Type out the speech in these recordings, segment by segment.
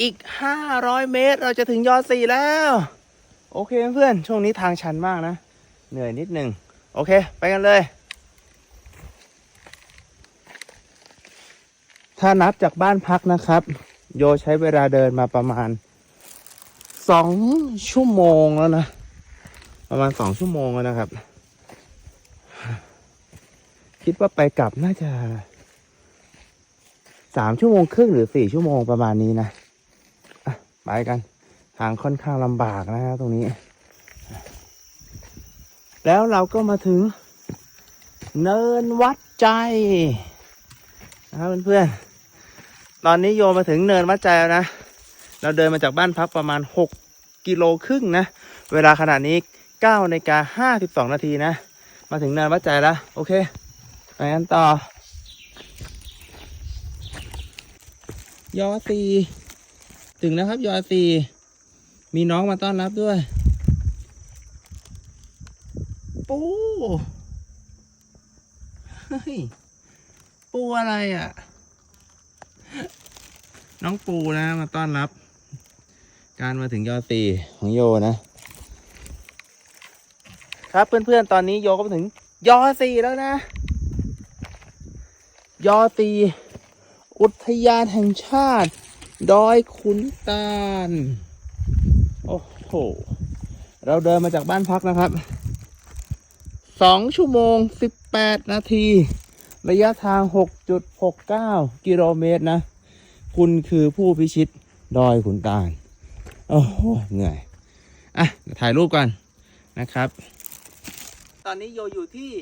อีก 500 เมตร เราจะถึงยอดสี่แล้ว โอเคเพื่อนช่วงนี้ทางชันมากนะ เหนื่อยนิดหนึ่งโอเค ไปกันเลย ถ้านับจากบ้านพักนะครับ โยใช้เวลาเดินมาประมาณสองชั่วโมงแล้วนะ ประมาณสองชั่วโมงแล้วนะครับ คิดว่าไปกลับน่าจะสามชั่วโมงครึ่งหรือสี่ชั่วโมงประมาณนี้นะอะ ไปกัน ทางค่อนข้างลำบากนะครับตรงนี้ แล้วเราก็มาถึง เนินวัดใจนะครับเพื่อนๆตอนนี้โยมาถึงเนินวัดใจแล้วนะ เราเดินมาจากบ้านพักประมาณ 6 กิโลครึ่งนะ เวลาขนาดนี้9นาฬิกา52 นาทีนะ มาถึงเนินวัดใจแล้ว โอเคไปกันต่อ ยอตี ถึงแล้วครับยอตีมีน้องมาต้อนรับด้วย ปูเฮ้ยปูอะไรอะ น้องปูนะ มาต้อนรับ การมาถึงยอตีของโยนะ ครับเพื่อนๆ ตอนนี้โยก็มาถึงยอตีแล้วนะ ยอตีอุทยานแห่งชาติ ดอยขุนตาล โอ้โห เราเดินมาจากบ้านพักนะครับ สองชั่วโมงสิบแปดนาที ระยะทาง6.69กิโลเมตรนะ คุณคือผู้พิชิตดอยขุนตาล โอ้โห เหนื่อย อะ ถ่ายรูปก่อนนะครับ ตอนนี้โยอยู่ที่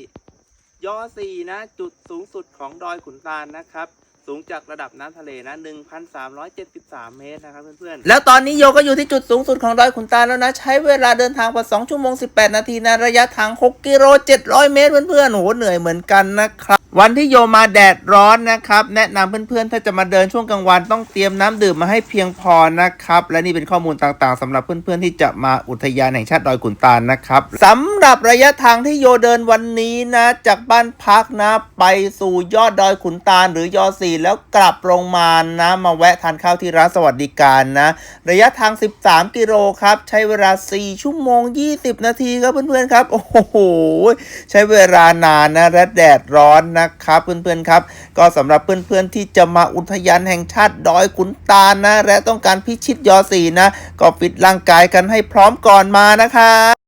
ยอสี่นะ จุดสูงสุดของดอยขุนตาลนะครับ สูงจากระดับน้ำทะเลนะ 1,373 เมตรนะครับเพื่อนๆ แล้วตอนนี้โยก็อยู่ที่จุดสูงสุดของดอยขุนตาแล้วนะ ใช้เวลาเดินทางกว่า 2 ชั่วโมง 18 นาทีนะ ระยะทาง 6 กิโล 700 เมตรเพื่อนๆโหเหนื่อยเหมือนกันนะครับ วันที่โยมาแดดร้อนนะครับ แนะนำเพื่อนๆ ถ้าจะมาเดินช่วงกลางวันต้องเตรียมน้ำดื่มมาให้เพียงพอนะครับ และนี่เป็นข้อมูลต่างๆสำหรับเพื่อนๆ ที่จะมาอุทยานแห่งชาติดอยขุนตาลนะครับสำหรับระยะทางที่โยเดินวันนี้นะ จากบ้านพักนะไปสู่ยอดดอยขุนตาลหรือยอสี่แล้วกลับลงมานะมาแวะทานข้าวที่ร้านสวัสดิการนะ ระยะทาง 13 กิโลครับใช้เวลา 4 ชั่วโมง 20 นาทีครับเพื่อนๆครับโอ้โหใช้เวลานานนะและแดดร้อนนะะครับเพื่อนๆครับ ก็สำหรับเพื่อนๆที่จะมาอุทยานแห่งชาติดอยขุนตาลนะ และต้องการพิชิตยอสีนะ ก็ฟิตร่างกายกันให้พร้อมก่อนมานะครับ